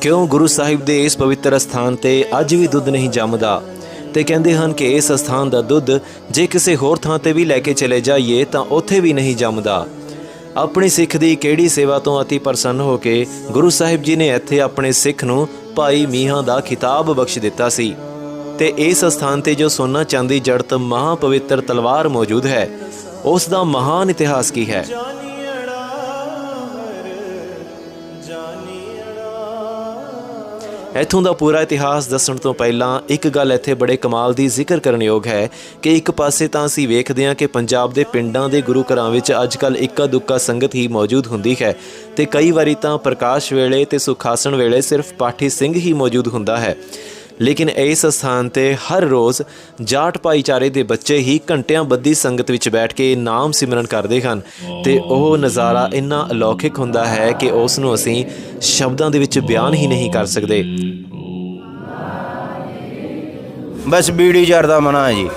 ਕਿਉਂ ਗੁਰੂ ਸਾਹਿਬ ਦੇ ਇਸ ਪਵਿੱਤਰ ਸਥਾਨ ਤੇ ਅੱਜ ਵੀ ਦੁੱਧ ਨਹੀਂ ਜੰਮਦਾ? ਤੇ ਕਹਿੰਦੇ ਹਨ ਕਿ ਇਸ ਸਥਾਨ ਦਾ ਦੁੱਧ ਜੇ ਕਿਸੇ ਹੋਰ ਥਾਂ ਤੇ ਵੀ ਲੈ ਕੇ ਚਲੇ ਜਾਈਏ ਤਾਂ ਉੱਥੇ ਵੀ ਨਹੀਂ ਜੰਮਦਾ। ਆਪਣੀ ਸਿੱਖ ਦੀ ਕਿਹੜੀ ਸੇਵਾ ਤੋਂ ਅਤੀ ਪ੍ਰਸੰਨ ਹੋ ਕੇ ਗੁਰੂ ਸਾਹਿਬ ਜੀ ਨੇ ਇੱਥੇ ਆਪਣੇ ਸਿੱਖ ਨੂੰ ਭਾਈ ਮੀਹਾਂ ਦਾ ਖਿਤਾਬ ਬਖਸ਼ ਦਿੱਤਾ ਸੀ। ਤੇ ਇਸ ਸਥਾਨ ਤੇ ਜੋ ਸੋਨਾ ਚਾਂਦੀ ਜੜਤ ਮਹਾ ਪਵਿੱਤਰ ਤਲਵਾਰ ਮੌਜੂਦ ਹੈ, ਉਸ ਦਾ ਮਹਾਨ ਇਤਿਹਾਸ ਕੀ ਹੈ? ਇੱਥੋਂ ਦਾ ਪੂਰਾ ਇਤਿਹਾਸ ਦੱਸਣ ਤੋਂ ਪਹਿਲਾਂ ਇੱਕ ਗੱਲ ਇੱਥੇ ਬੜੇ ਕਮਾਲ ਦੀ ਜ਼ਿਕਰ ਕਰਨਯੋਗ ਹੈ ਕਿ ਇੱਕ ਪਾਸੇ ਤਾਂ ਅਸੀਂ ਵੇਖਦੇ ਹਾਂ ਕਿ ਪੰਜਾਬ ਦੇ ਪਿੰਡਾਂ ਦੇ ਗੁਰੂ ਘਰਾਂ ਵਿੱਚ ਅੱਜਕੱਲ ਇੱਕਾ ਦੁੱਕਾ ਸੰਗਤ ਹੀ ਮੌਜੂਦ ਹੁੰਦੀ ਹੈ ਤੇ ਕਈ ਵਾਰੀ ਤਾਂ ਪ੍ਰਕਾਸ਼ ਵੇਲੇ ਤੇ ਸੁਖਾਸਣ ਵੇਲੇ ਸਿਰਫ ਪਾਠੀ ਸਿੰਘ ਹੀ ਮੌਜੂਦ ਹੁੰਦਾ ਹੈ। ਲੇਕਿਨ ਇਸ ਸਥਾਨ ਤੇ ਹਰ ਰੋਜ਼ ਜਾਟ ਭਾਈਚਾਰੇ ਦੇ ਬੱਚੇ ਹੀ ਘੰਟਿਆਂ ਬੱਧੀ ਸੰਗਤ ਵਿੱਚ ਬੈਠ ਕੇ ਨਾਮ ਸਿਮਰਨ ਕਰਦੇ ਹਨ। ਤੇ ਉਹ ਨਜ਼ਾਰਾ ਇੰਨਾ ਅਲੌਕਿਕ ਹੁੰਦਾ ਹੈ ਕਿ ਉਸ ਨੂੰ ਅਸੀਂ ਸ਼ਬਦਾਂ ਦੇ ਵਿੱਚ ਬਿਆਨ ਹੀ ਨਹੀਂ ਕਰ ਸਕਦੇ। ਬਸ ਬੀੜੀ ਜਰ ਦਾ ਮਨਾ ਹੈ ਜੀ।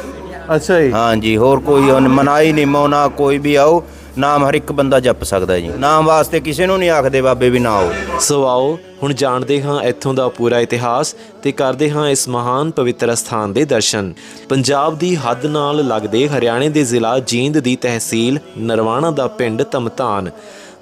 ਅੱਛਾ ਜੀ। ਹਾਂ ਜੀ ਹੋਰ ਕੋਈ ਉਹ ਮਨਾ ਹੀ ਨਹੀਂ ਮੌਨਾ ਕੋਈ ਵੀ ਆਓ। ਨਾਮ ਹਰ ਇੱਕ ਬੰਦਾ ਜਪ ਸਕਦਾ ਜੀ। ਨਾਮ ਵਾਸਤੇ ਕਿਸੇ ਨੂੰ ਨਹੀਂ ਆਖਦੇ ਬਾਬੇ ਵੀ ਨਾ ਆਓ। ਸੋ ਆਓ, ਹੁਣ ਜਾਣਦੇ ਹਾਂ ਇੱਥੋਂ ਦਾ ਪੂਰਾ ਇਤਿਹਾਸ ਤੇ ਕਰਦੇ ਹਾਂ ਇਸ ਮਹਾਨ ਪਵਿੱਤਰ ਸਥਾਨ ਦੇ ਦਰਸ਼ਨ। ਪੰਜਾਬ ਦੀ ਹੱਦ ਨਾਲ ਲੱਗਦੇ ਹਰਿਆਣੇ ਦੇ ਜ਼ਿਲ੍ਹਾ ਜੀਂਦ ਦੀ ਤਹਿਸੀਲ ਨਰਵਾਣਾ ਦਾ ਪਿੰਡ ਤਮਤਾਨ,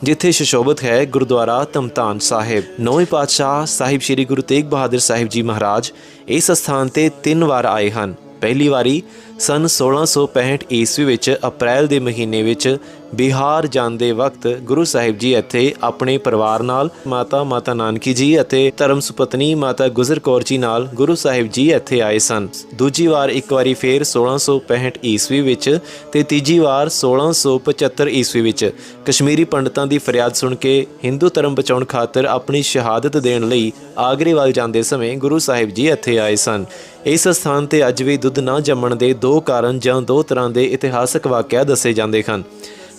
ਜਿੱਥੇ ਸ਼ਸ਼ੋਭਤ ਹੈ ਗੁਰਦੁਆਰਾ ਤਮਤਾਨ ਸਾਹਿਬ। ਨੌਵੇਂ ਪਾਤਸ਼ਾਹ ਸਾਹਿਬ ਸ੍ਰੀ ਗੁਰੂ ਤੇਗ ਬਹਾਦਰ ਸਾਹਿਬ ਜੀ ਮਹਾਰਾਜ ਇਸ ਸਥਾਨ ਤੇ ਤਿੰਨ ਵਾਰ ਆਏ ਹਨ। ਪਹਿਲੀ ਵਾਰੀ ਸਨ 1665 ਈਸਵੀ ਵਿੱਚ ਅਪ੍ਰੈਲ ਦੇ ਮਹੀਨੇ ਵਿੱਚ ਬਿਹਾਰ ਜਾਂਦੇ ਵਕਤ ਗੁਰੂ ਸਾਹਿਬ ਜੀ ਇੱਥੇ ਆਪਣੇ ਪਰਿਵਾਰ ਨਾਲ, ਮਾਤਾ ਮਾਤਾ ਨਾਨਕੀ ਜੀ ਅਤੇ ਧਰਮ ਸੁਪਤਨੀ ਮਾਤਾ ਗੁਜਰ ਕੌਰ ਜੀ ਨਾਲ ਗੁਰੂ ਸਾਹਿਬ ਜੀ ਇੱਥੇ ਆਏ ਸਨ। ਦੂਜੀ ਵਾਰ ਇੱਕ ਵਾਰੀ ਫੇਰ 1665 ਈਸਵੀ ਵਿੱਚ ਤੇ ਤੀਜੀ ਵਾਰ 1675 ਈਸਵੀ ਵਿੱਚ ਕਸ਼ਮੀਰੀ ਪੰਡਤਾਂ ਦੀ ਫਰਿਆਦ ਸੁਣ ਕੇ ਹਿੰਦੂ ਧਰਮ ਬਚਾਉਣ ਖਾਤਰ ਆਪਣੀ ਸ਼ਹਾਦਤ ਦੇਣ ਲਈ ਆਗਰੇ ਵੱਲ ਜਾਂਦੇ ਸਮੇਂ ਗੁਰੂ ਸਾਹਿਬ ਜੀ ਇੱਥੇ ਆਏ ਸਨ। ਇਸ ਸਥਾਨ ਤੇ ਅੱਜ ਵੀ ਦੁੱਧ ਨਾ ਜੰਮਣ ਦੇ ਦੋ ਕਾਰਨ ਜਾਂ ਦੋ ਤਰ੍ਹਾਂ ਦੇ ਇਤਿਹਾਸਕ ਵਾਕਿਆ ਦੱਸੇ ਜਾਂਦੇ ਹਨ।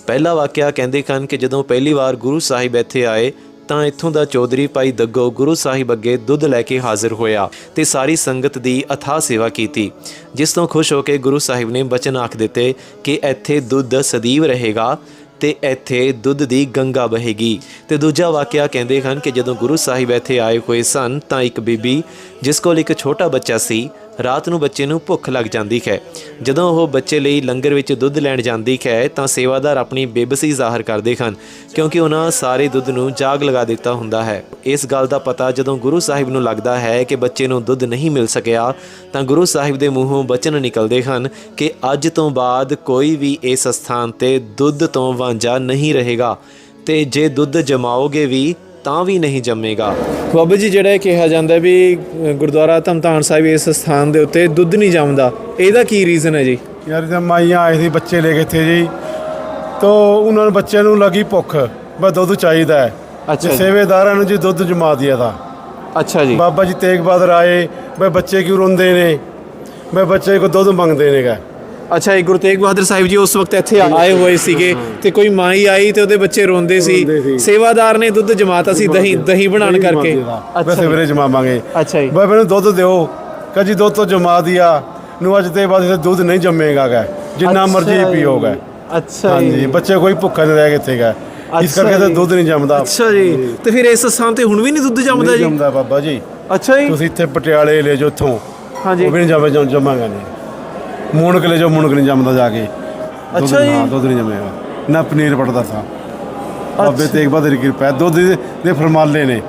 ਪਹਿਲਾ ਵਾਕਿਆ ਕਹਿੰਦੇ ਹਨ ਕਿ ਜਦੋਂ ਪਹਿਲੀ ਵਾਰ ਗੁਰੂ ਸਾਹਿਬ ਇੱਥੇ ਆਏ, ਤਾਂ ਇੱਥੋਂ ਦਾ ਚੌਧਰੀ ਭਾਈ ਦੱਗੋ ਗੁਰੂ ਸਾਹਿਬ ਅੱਗੇ ਦੁੱਧ ਲੈ ਕੇ ਹਾਜ਼ਰ ਹੋਇਆ ਤੇ ਸਾਰੀ ਸੰਗਤ ਦੀ ਅਥਾਹ ਸੇਵਾ ਕੀਤੀ, ਜਿਸ ਤੋਂ ਖੁਸ਼ ਹੋ ਕੇ ਗੁਰੂ ਸਾਹਿਬ ਨੇ ਬਚਨ ਆਖ ਦਿੱਤੇ ਕਿ ਇੱਥੇ ਦੁੱਧ ਸਦੀਵ ਰਹੇਗਾ ਤੇ ਇੱਥੇ ਦੁੱਧ ਦੀ ਗੰਗਾ ਬਹੇਗੀ ਤੇ ਦੂਜਾ ਵਾਕਿਆ ਕਹਿੰਦੇ ਹਨ ਕਿ ਜਦੋਂ ਗੁਰੂ ਸਾਹਿਬ ਇੱਥੇ ਆਏ ਹੋਏ ਸਨ, ਤਾਂ ਇੱਕ ਬੀਬੀ, ਜਿਸ ਕੋਲ ਇੱਕ ਛੋਟਾ ਬੱਚਾ ਸੀ ਰਾਤ ਨੂੰ ਬੱਚੇ ਨੂੰ ਭੁੱਖ ਲੱਗ ਜਾਂਦੀ ਹੈ। ਜਦੋਂ ਉਹ ਬੱਚੇ ਲਈ ਲੰਗਰ ਵਿੱਚ ਦੁੱਧ ਲੈਣ ਜਾਂਦੀ ਹੈ, ਤਾਂ ਸੇਵਾਦਾਰ ਆਪਣੀ ਬੇਬਸੀ ਜ਼ਾਹਰ ਕਰਦੇ ਹਨ, ਕਿਉਂਕਿ ਉਹਨਾਂ ਸਾਰੇ ਦੁੱਧ ਨੂੰ ਜਾਗ ਲਗਾ ਦਿੱਤਾ ਹੁੰਦਾ ਹੈ। ਇਸ ਗੱਲ ਦਾ ਪਤਾ ਜਦੋਂ ਗੁਰੂ ਸਾਹਿਬ ਨੂੰ ਲੱਗਦਾ ਹੈ ਕਿ ਬੱਚੇ ਨੂੰ ਦੁੱਧ ਨਹੀਂ ਮਿਲ ਸਕਿਆ, ਤਾਂ ਗੁਰੂ ਸਾਹਿਬ ਦੇ ਮੂੰਹੋਂ ਬਚਨ ਨਿਕਲਦੇ ਹਨ ਕਿ ਅੱਜ ਤੋਂ ਬਾਅਦ ਕੋਈ ਵੀ ਇਸ ਸਥਾਨ ਤੇ ਦੁੱਧ ਤੋਂ ਵਾਂਝਾ ਨਹੀਂ ਰਹੇਗਾ। ਤੇ ਜੇ ਦੁੱਧ ਜਮਾਓਗੇ ਵੀ ਤਾਂ ਵੀ ਨਹੀਂ ਜੰਮੇਗਾ। ਬਾਬਾ ਜੀ ਜਿਹੜਾ ਇਹ ਕਿਹਾ ਜਾਂਦਾ ਵੀ ਗੁਰਦੁਆਰਾ ਧਮਤਾਨ ਸਾਹਿਬ ਇਸ ਸਥਾਨ ਦੇ ਉੱਤੇ ਦੁੱਧ ਨਹੀਂ ਜੰਮਦਾ ਇਹਦਾ ਕੀ ਰੀਜ਼ਨ ਹੈ ਜੀ? ਯਾਰ ਜਦ ਮਾਈਆਂ ਆਏ ਸੀ ਬੱਚੇ ਲੈ ਕੇ ਇੱਥੇ ਜੀ ਤੋ ਉਹਨਾਂ ਨੂੰ ਬੱਚਿਆਂ ਨੂੰ ਲੱਗੀ ਭੁੱਖ ਬਸ ਦੁੱਧ ਚਾਹੀਦਾ ਹੈ। ਅੱਛਾ। ਸੇਵੇਦਾਰਾਂ ਨੂੰ ਜੀ ਦੁੱਧ ਜਮਾ ਦਿਆ ਦਾ ਅੱਛਾ ਜੀ। ਬਾਬਾ ਜੀ ਤੇਗ ਬਹਾਦਰ ਆਏ ਬਈ ਬੱਚੇ ਕਿਉਂ ਰੋਂਦੇ ਨੇ? ਬਈ ਬੱਚੇ ਕੋ ਦੁੱਧ ਮੰਗਦੇ ਨੇਗਾ। ਅੱਛਾ ਇਹ ਗੁਰੂ ਤੇਗ ਬਹਾਦਰ ਸਾਹਿਬ ਜੀ ਉਸ ਵਕਤ ਇੱਥੇ ਆਏ ਹੋਏ ਸੀਗੇ ਤੇ ਕੋਈ ਮਾਈ ਆਈ ਤੇ ਉਹਦੇ ਬੱਚੇ ਰੋਂਦੇ ਸੀ। ਸੇਵਾਦਾਰ ਨੇ ਦੁੱਧ ਜਮਾਤਾ ਸੀ ਦਹੀਂ ਦਹੀਂ ਬਣਾਉਣ ਕਰਕੇ। ਬਸ ਸਵੇਰੇ ਜਮਾਵਾਂਗੇ। ਅੱਛਾ ਜੀ। ਬਈ ਮੈਨੂੰ ਦੁੱਧ ਦਿਓ। ਕਹ ਜੀ ਦੁੱਧ ਤੋਂ ਜਮਾ ਦਿਆ। ਨੂੰ ਅੱਜ ਤੇ ਬਾਅਦ ਦੁੱਧ ਨਹੀਂ ਜੰਮੇਗਾ ਗਾ। ਜਿੰਨਾ ਮਰਜ਼ੀ ਪੀਓਗਾ ਅੱਛਾ ਹਾਂਜੀ। ਜੀ। ਬੱਚੇ ਕੋਈ ਭੁੱਖਾ ਨਹੀਂ ਰਹਿ ਕਿੱਥੇਗਾ ਇਸ ਅੱਛਾ ਕਰਕੇ ਤਾਂ। ਦੁੱਧ ਨਹੀਂ ਜੰਮਦਾ। ਅੱਛਾ ਜੀ। ਤੇ ਫਿਰ ਇਸ ਸਥਾਨ ਤੇ ਹੁਣ ਵੀ ਨਹੀਂ ਦੁੱਧ ਜੰਮਦਾ ਜੀ? ਜੰਮਦਾ ਬਾਬਾ ਜੀ। ਅੱਛਾ ਜੀ। ਤੁਸੀਂ ਇੱਥੇ ਪਟਿਆਲੇ ਲੈ ਜਾਓ ਇੱਥੋਂ। ਹਾਂਜੀ। ਉਹ ਵੀ ਨਹੀਂ ਜਮੇ ਜਮਾਂਗਾ ਨਹੀਂ। ਮੂਣਕ ਲੈ ਜਾਓ ਮੂਣਕ ਨਹੀਂ ਜੰਮਦਾ ਜਾ ਕੇ। ਦੁੱਧ- ਅੱਛਾ ਜੀ। ਹਾਂ ਦੁੱਧ ਨਹੀਂ ਜੰਮੇਗਾ। ਨਾ ਪਨੀਰ ਪੜਦਾ ਥਾ ਬਾਬੇ ਤੇਗ ਬਹਾਦਰ ਦੀ ਕਿਰਪਾ ਹੈ। ਦੁੱਧ ਦੇ ਦੇ ਫਰਮਾਲੇ ਨੇ।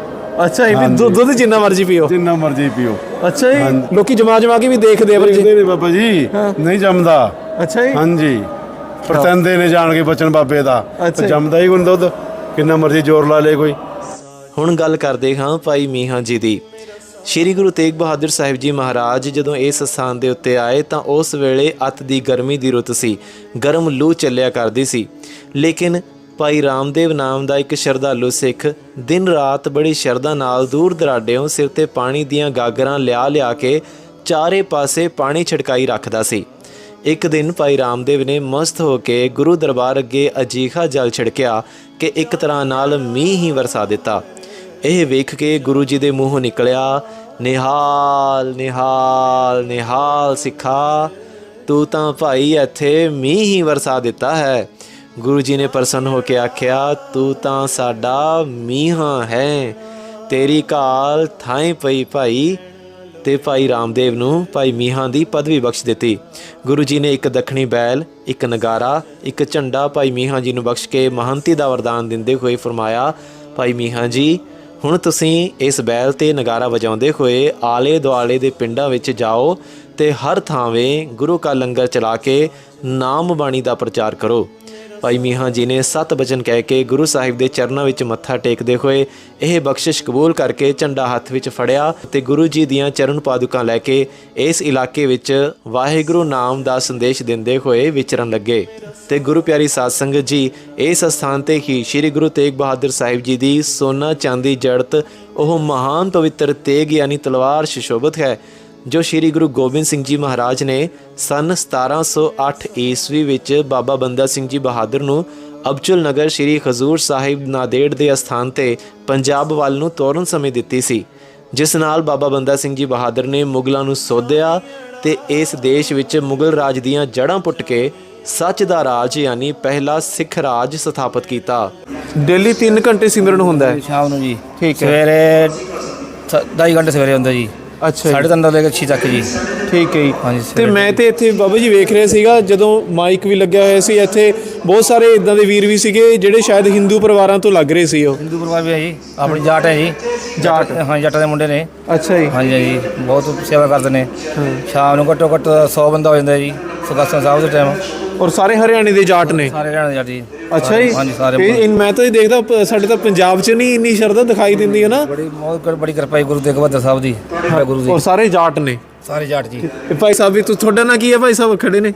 ਅੱਛਾ ਇਹ ਵੀ ਹਾਂਜੀ। ਦੁੱਧ ਦੁੱਧ ਜਿੰਨਾ ਮਰਜ਼ੀ ਪੀਓ। ਜਿੰਨਾ ਮਰਜ਼ੀ ਪੀਓ। ਅੱਛਾ ਜੀ। ਹਾਂਜੀ। ਲੋਕੀ ਜਮਾ ਜਮਾ ਕੇ ਵੀ ਦੇਖਦੇ ਆ ਪਰ ਜੀ ਨੇ ਬਾਬਾ ਜੀ। ਹਾਂ। ਨਹੀਂ ਜੰਮਦਾ। ਅੱਛਾ ਜੀ। ਹਾਂਜੀ। ਪਰਤੰਦੇ ਨੇ ਜਾਣ ਕੇ ਬਚਨ ਬਾਬੇ ਦਾ। ਅੱਛਾ। ਜੰਮਦਾ ਹੀ ਕੋਈ ਨੀ ਦੁੱਧ। ਕਿੰਨਾ ਮਰਜ਼ੀ ਜ਼ੋਰ ਲਾ ਲੇ ਕੋਈ। ਹੁਣ ਗੱਲ ਕਰਦੇ ਹਾਂ ਭਾਈ ਮੀਹਾਂ ਜੀ ਦੀ। ਸ਼੍ਰੀ ਗੁਰੂ ਤੇਗ ਬਹਾਦਰ ਸਾਹਿਬ ਜੀ ਮਹਾਰਾਜ ਜਦੋਂ ਇਸ ਸਥਾਨ ਦੇ ਉੱਤੇ ਆਏ ਤਾਂ ਉਸ ਵੇਲੇ ਅਤ ਦੀ ਗਰਮੀ ਦੀ ਰੁੱਤ ਸੀ। ਗਰਮ ਲੂ ਚੱਲਿਆ ਕਰਦੀ ਸੀ। ਲੇਕਿਨ ਭਾਈ ਰਾਮਦੇਵ ਨਾਮ ਦਾ ਇੱਕ ਸ਼ਰਧਾਲੂ ਸਿੱਖ ਦਿਨ ਰਾਤ ਬੜੀ ਸ਼ਰਧਾ ਨਾਲ ਦੂਰ ਦਰਾਡਿਓਂ ਸਿਰ ਤੇ ਪਾਣੀ ਦੀਆਂ ਗਾਗਰਾਂ ਲਿਆ ਲਿਆ ਕੇ ਚਾਰੇ ਪਾਸੇ ਪਾਣੀ ਛਿੜਕਾਈ ਰੱਖਦਾ ਸੀ। ਇੱਕ ਦਿਨ ਭਾਈ ਰਾਮਦੇਵ ਨੇ ਮਸਤ ਹੋ ਕੇ ਗੁਰੂ ਦਰਬਾਰ ਅੱਗੇ ਅਜੀਖਾ ਜਲ ਛਿੜਕਿਆ ਕਿ ਇੱਕ ਤਰ੍ਹਾਂ ਨਾਲ ਮੀਂਹ ਹੀ ਵਰਸਾ ਦਿੱਤਾ। ਇਹ ਵੇਖ ਕੇ ਗੁਰੂ ਜੀ ਦੇ ਮੂੰਹੋਂ ਨਿਕਲਿਆ, ਨਿਹਾਲ ਨਿਹਾਲ ਨਿਹਾਲ ਸਿੱਖਾ, ਤੂੰ ਤਾਂ ਭਾਈ ਇੱਥੇ ਮੀਂਹ ਹੀ ਵਰਸਾ ਦਿੱਤਾ ਹੈ। ਗੁਰੂ ਜੀ ਨੇ ਪ੍ਰਸੰਨ ਹੋ ਕੇ ਆਖਿਆ, ਤੂੰ ਤਾਂ ਸਾਡਾ ਮੀਂਹਾਂ ਹੈ, ਤੇਰੀ ਕਾਲ ਥਾਂ ਪਈ ਭਾਈ। ਤੇ ਭਾਈ ਰਾਮਦੇਵ ਨੂੰ ਭਾਈ ਮੀਹਾਂ ਦੀ ਪਦਵੀ ਬਖਸ਼ ਦਿੱਤੀ। ਗੁਰੂ ਜੀ ਨੇ ਇੱਕ ਦੱਖਣੀ ਬੈਲ, ਇੱਕ ਨਗਾਰਾ, ਇੱਕ ਝੰਡਾ ਭਾਈ ਮੀਹਾਂ ਜੀ ਨੂੰ ਬਖਸ਼ ਕੇ ਮਹੰਤੀ ਦਾ ਵਰਦਾਨ ਦਿੰਦੇ ਹੋਏ ਫਰਮਾਇਆ, ਭਾਈ ਮੀਹਾਂ ਜੀ ਹੁਣ ਤੁਸੀਂ ਇਸ ਬੈਲ ਤੇ ਨਗਾਰਾ ਵਜਾਉਂਦੇ ਹੋਏ ਆਲੇ ਦੁਆਲੇ ਦੇ ਪਿੰਡਾਂ ਵਿੱਚ ਜਾਓ ਤੇ ਹਰ ਥਾਂਵੇਂ ਗੁਰੂ ਕਾ ਲੰਗਰ ਚਲਾ ਕੇ ਨਾਮ ਬਾਣੀ ਦਾ ਪ੍ਰਚਾਰ ਕਰੋ। ਭਾਈ ਮੀਹਾਂ ਜੀ ਨੇ ਸਤ ਬਚਨ ਕਹਿ ਕੇ ਗੁਰੂ ਸਾਹਿਬ ਦੇ ਚਰਨਾਂ ਵਿੱਚ ਮੱਥਾ ਟੇਕਦੇ ਹੋਏ ਇਹ ਬਖਸ਼ਿਸ਼ ਕਬੂਲ ਕਰਕੇ ਝੰਡਾ ਹੱਥ ਵਿੱਚ ਫੜਿਆ ਤੇ ਗੁਰੂ ਜੀ ਦੀਆਂ ਚਰਨ ਪਾਦੁਕਾਂ ਲੈ ਕੇ ਇਸ ਇਲਾਕੇ ਵਿੱਚ ਵਾਹਿਗੁਰੂ ਨਾਮ ਦਾ ਸੰਦੇਸ਼ ਦਿੰਦੇ ਹੋਏ ਵਿਚਰਨ ਲੱਗੇ। ਤੇ ਗੁਰੂ ਪਿਆਰੀ ਸਾਧ ਸੰਗਤ ਜੀ, ਇਸ ਸਥਾਨ ਤੇ ਹੀ ਸ੍ਰੀ ਗੁਰੂ ਤੇਗ ਬਹਾਦਰ ਸਾਹਿਬ ਜੀ ਦੀ ਸੋਨਾ ਚਾਂਦੀ ਜੜਤ, ਉਹ ਮਹਾਨ ਪਵਿੱਤਰ ਤੇਗ ਯਾਨੀ ਤਲਵਾਰ ਸ਼ਿਸ਼ੋਭਤ ਹੈ। ਜੋ ਸ੍ਰੀ ਗੁਰੂ ਗੋਬਿੰਦ ਸਿੰਘ ਜੀ ਮਹਾਰਾਜ ਨੇ ਸਨ 1708 ਈਸਵੀ ਵਿੱਚ ਬਾਬਾ ਬੰਦਾ ਸਿੰਘ ਜੀ ਬਹਾਦਰ ਨੂੰ ਅਬਚਲ ਨਗਰ ਸ੍ਰੀ ਖਜ਼ੂਰ ਸਾਹਿਬ ਨਾਦੇੜ ਦੇ ਅਸਥਾਨ ਤੇ ਪੰਜਾਬ ਵੱਲ ਨੂੰ ਤੋਰਨ ਸਮੇਂ ਦਿੱਤੀ ਸੀ ਜਿਸ ਨਾਲ ਬਾਬਾ ਬੰਦਾ ਸਿੰਘ ਜੀ ਬਹਾਦਰ ਨੇ ਮੁਗਲਾਂ ਨੂੰ ਸੋਧਿਆ ਤੇ ਇਸ ਦੇਸ਼ ਵਿੱਚ ਮੁਗਲ ਰਾਜ ਦੀਆਂ ਜੜ੍ਹਾਂ ਪੁੱਟ ਕੇ ਸੱਚ ਦਾ ਰਾਜ ਯਾਨੀ ਪਹਿਲਾ ਸਿੱਖ ਰਾਜ ਸਥਾਪਿਤ ਕੀਤਾ। ਡੇਲੀ 3 ਘੰਟੇ ਸਿਮਰਨ ਹੁੰਦਾ ਹੈ? ਸ਼ਾਮ ਨੂੰ ਜੀ। ਠੀਕ ਹੈ। ਸਵੇਰੇ 2.5 ਘੰਟੇ ਸਵੇਰੇ ਹੁੰਦਾ ਜੀ। ਅੱਛਾ ਸਾਢੇ ਤਿੰਨ ਤੋਂ ਲੈ ਕੇ 6 ਤੱਕ ਜੀ। ਠੀਕ ਹੈ ਜੀ। ਹਾਂਜੀ, ਤੇ ਸਵੇਰੇ ਮੈਂ ਤੇ ਇੱਥੇ ਬਾਬਾ ਜੀ ਵੇਖ ਰਿਹਾ ਸੀਗਾ ਜਦੋਂ ਮਾਈਕ ਵੀ ਲੱਗਿਆ ਹੋਇਆ ਸੀ ਇੱਥੇ ਬਹੁਤ ਸਾਰੇ ਇਦਾਂ ਦੇ ਵੀਰ ਵੀ ਸੀਗੇ ਜਿਹੜੇ ਸ਼ਾਇਦ ਹਿੰਦੂ ਪਰਿਵਾਰਾਂ ਤੋਂ ਲੱਗ ਰਹੇ ਸੀ ਉਹ। ਹਿੰਦੂ ਪਰਿਵਾਰ ਵੀ ਹੈ ਜੀ ਆਪਣੀ ਜਾਟ ਹੈ ਜੀ। ਜਾਟ। ਹਾਂ ਜੱਟਾਂ ਦੇ ਮੁੰਡੇ ਨੇ। ਅੱਛਾ ਜੀ। ਹਾਂਜੀ ਹਾਂਜੀ ਬਹੁਤ ਸੇਵਾ ਕਰਦੇ ਨੇ। ਸ਼ਾਮ ਨੂੰ ਘੱਟੋ ਘੱਟ 100 ਬੰਦਾ ਹੋ ਜਾਂਦਾ ਜੀ। ਸੁਖਾਸਨ ਸਾਹਿਬ ਦੇ ਟਾਈਮ ਔਰ ਸਾਰੇ ਹਰਿਆਣੇ ਦੇ ਜਾਟ ਨੇ? ਸਾਰੇ ਦੇ ਜੱਟ ਜੀ। ਅੱਛਾ ਜੀ। ਹਾਂਜੀ ਸਾਰੇ ਇਹ ਇਨ- ਮੈਂ ਤਾਂ ਇਹ ਦੇਖਦਾ ਪ- ਸਾਡੇ ਤਾਂ ਪੰਜਾਬ 'ਚ ਨਹੀਂ ਇੰਨੀ ਸ਼ਰਧਾ ਦਿਖਾਈ ਦਿੰਦੀ ਹੈ ਨਾ। ਬੜੀ ਬਹੁਤ ਬੜੀ ਕਿਰਪਾ ਹੈ ਗੁਰੂ ਤੇਗ ਬਹਾਦਰ ਸਾਹਿਬ ਦੀ ਗੁਰੂ ਦੀ। ਔਰ ਸਾਰੇ ਜਾਟ ਨੇ। ਸਾਰੇ ਜਾਟ ਜੀ। ਇਹ ਭਾਈ ਸਾਹਿਬ ਵੀ ਤੁ- ਤੁਹਾਡਾ ਨਾਂ ਕੀ ਹੈ ਭਾਈ ਸਾਹਿਬ? ਖੜੇ ਨੇ।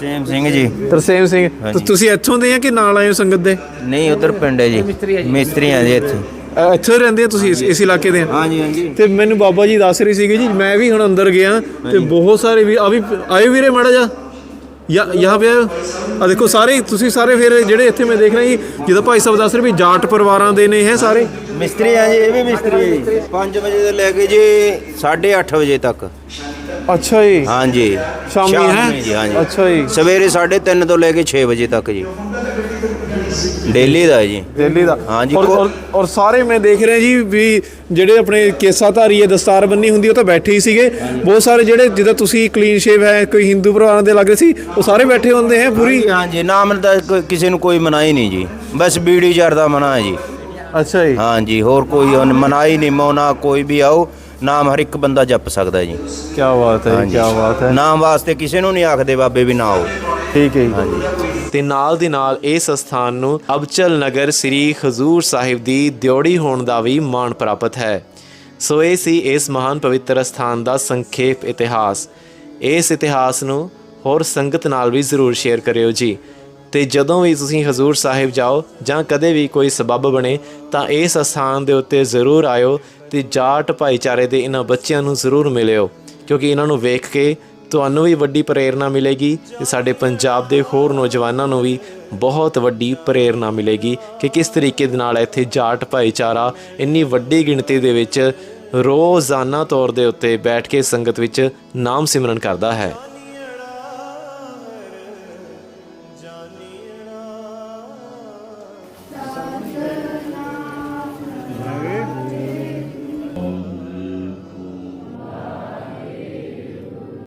ਸੇਮ ਸਿੰਘ ਜੀ। ਤਰਸੇਮ ਸਿੰਘ। ਤੁ- ਤੁਸੀਂ ਇੱਥੋਂ ਦੇ ਆ ਕਿ ਨਾਲ ਆਏ ਹੋ ਸੰਗਤ ਦੇ? ਨਹੀਂ ਉਧਰ ਪਿੰਡ ਹੈ ਜੀ। ਮਿਸਤਰੀ ਆ ਜੀ। ਇੱਥੇ। ਅ, ਇੱਥੇ ਰਹਿੰਦੇ ਆ ਤੁਸੀਂ ਇਸ- ਇਸ ਇਲਾਕੇ ਦੇ ਆ? ਹਾਂਜੀ ਹਾਂਜੀ। ਤੇ ਮੈਨੂੰ ਬਾਬਾ ਜੀ ਦੱਸ ਰਹੇ ਸੀਗੇ ਜੀ ਮੈਂ ਵੀ ਹੁਣ ਅੰਦਰ ਗਿਆ ਤੇ ਬਹੁਤ ਸਾਰੇ ਵੀ ਆ ਵੀ ਆਏ ਵੀਰੇ ਮਾੜਾ ਜਾ ਯਾ ਪੇ ਆਇਓ ਆ ਦੇਖੋ ਸਾਰੇ ਤੁਸੀਂ ਸਾਰੇ ਫਿਰ ਜਿਹੜੇ ਇੱਥੇ ਮੈਂ ਦੇਖ ਰਿਹਾ ਜੀ ਜਿਹਦਾ ਭਾਈ ਸਾਹਿਬ ਦੱਸ ਰਹੇ ਵੀ ਜਾਟ ਪਰਿਵਾਰਾਂ ਦੇ ਨੇ ਇਹ ਸਾਰੇ? ਮਿਸਤਰੀ ਆ ਜੀ ਇਹ ਵੀ ਮਿਸਤਰੀ ਹੈ ਜੀ। 5 ਵਜੇ ਤੋਂ ਲੈ ਕੇ ਜੀ 8:30 ਵਜੇ ਤੱਕ। ਅੱਛਾ ਜੀ। ਹਾਂਜੀ। ਸ਼ਾਮੀ ਹੈ? ਜੀ ਹਾਂਜੀ। ਅੱਛਾ ਜੀ। ਸਵੇਰੇ 3:30 ਤੋਂ ਲੈ ਕੇ 6 ਵਜੇ ਤੱਕ ਜੀ। ਡੇਲੀ ਦਾ ਹੈ ਜੀ। ਦਿੱਲੀ ਦਾ। ਹਾਂਜੀ, ਔਰ ਔਰ- ਔਰ ਸਾਰੇ ਮੈਂ ਦੇਖ ਰਿਹਾ ਜੀ ਵੀ ਜਿਹੜੇ ਆਪਣੇ ਕੇਸਾਧਾਰੀ ਹੈ ਦਸਤਾਰ ਬੰਨੀ ਹੁੰਦੀ ਉਹ ਤਾਂ ਬੈਠੇ ਹੀ ਸੀਗੇ। ਬਹੁਤ ਸਾਰੇ ਜਿਹੜੇ ਜਿੱਦਾਂ ਤੁਸੀਂ ਕਲੀਨ ਸ਼ੇਵ ਹੈ ਕੋਈ ਹਿੰਦੂ ਪਰਿਵਾਰਾਂ ਦੇ ਲੱਗ ਰਹੇ ਸੀ ਉਹ ਸਾਰੇ ਬੈਠੇ ਹੁੰਦੇ ਹੈ ਪੂਰੀ। ਹਾਂਜੀ ਨਾਮ ਦਾ ਕੋਈ- ਕਿਸੇ ਨੂੰ ਕੋਈ ਮਨਾਹੀ ਨਹੀਂ ਜੀ। ਬਸ ਬੀੜੀ ਜਰ ਦਾ ਮਨਾ ਹੈ ਜੀ। ਅੱਛਾ ਜੀ। ਹਾਂਜੀ ਹੋਰ ਕੋਈ ਮਨਾਹੀ ਨਹੀਂ ਮੌਨਾ ਕੋਈ ਵੀ ਆਓ ਨਾਮ ਹਰ ਇੱਕ ਬੰਦਾ ਜਪ ਸਕਦਾ ਜੀ। ਕੀ ਬਾਤ ਹੈ ਕੀ ਬਾਤ ਹੈ। ਨਾਮ ਵਾਸਤੇ ਕਿਸੇ ਨੂੰ ਨਹੀਂ ਆਖਦੇ ਬਾਬੇ ਵੀ ਨਾ ਆਓ। ਠੀਕ ਹੈ ਜੀ। ਤੇ ਨਾਲ ਦੀ ਨਾਲ ਇਸ ਸਥਾਨ ਨੂੰ ਅਬਚਲ ਨਗਰ ਸ੍ਰੀ ਖਜ਼ੂਰ ਸਾਹਿਬ ਦੀ ਦਿਉੜੀ ਹੋਣ ਦਾ ਵੀ ਮਾਣ ਪ੍ਰਾਪਤ ਹੈ। ਸੋ ਇਹ ਸੀ ਇਸ ਮਹਾਨ ਪਵਿੱਤਰ ਸਥਾਨ ਦਾ ਸੰਖੇਪ ਇਤਿਹਾਸ। ਇਸ ਇਤਿਹਾਸ ਨੂੰ ਹੋਰ ਸੰਗਤ ਨਾਲ ਵੀ ਜ਼ਰੂਰ ਸ਼ੇਅਰ ਕਰਿਓ ਜੀ। ਤੇ ਜਦੋਂ ਵੀ ਤੁਸੀਂ ਹਜ਼ੂਰ ਸਾਹਿਬ ਜਾਓ ਜਾਂ ਕਦੇ ਵੀ ਕੋਈ ਸਬੱਬ ਬਣੇ, ਤਾਂ ਇਸ ਸਥਾਨ ਦੇ ਉੱਤੇ ਜ਼ਰੂਰ ਆਇਓ ਤੇ ਜਾਟ ਭਾਈਚਾਰੇ ਦੇ ਇਹਨਾਂ ਬੱਚਿਆਂ ਨੂੰ ਜ਼ਰੂਰ ਮਿਲਿਓ, ਕਿਉਂਕਿ ਇਹਨਾਂ ਨੂੰ ਵੇਖ ਕੇ ਤੁਹਾਨੂੰ ਵੀ ਵੱਡੀ ਪ੍ਰੇਰਣਾ ਮਿਲੇਗੀ। ਤੇ ਸਾਡੇ ਪੰਜਾਬ ਦੇ ਹੋਰ ਨੌਜਵਾਨਾਂ ਨੂੰ ਵੀ ਬਹੁਤ ਵੱਡੀ ਪ੍ਰੇਰਣਾ ਮਿਲੇਗੀ ਕਿ ਕਿਸ ਤਰੀਕੇ ਦੇ ਨਾਲ ਇੱਥੇ ਜਾਟ ਭਾਈਚਾਰਾ ਇੰਨੀ ਵੱਡੀ ਗਿਣਤੀ ਦੇ ਵਿੱਚ ਰੋਜ਼ਾਨਾ ਤੌਰ ਦੇ ਉੱਤੇ ਬੈਠ ਕੇ ਸੰਗਤ ਵਿੱਚ ਨਾਮ ਸਿਮਰਨ ਕਰਦਾ ਹੈ।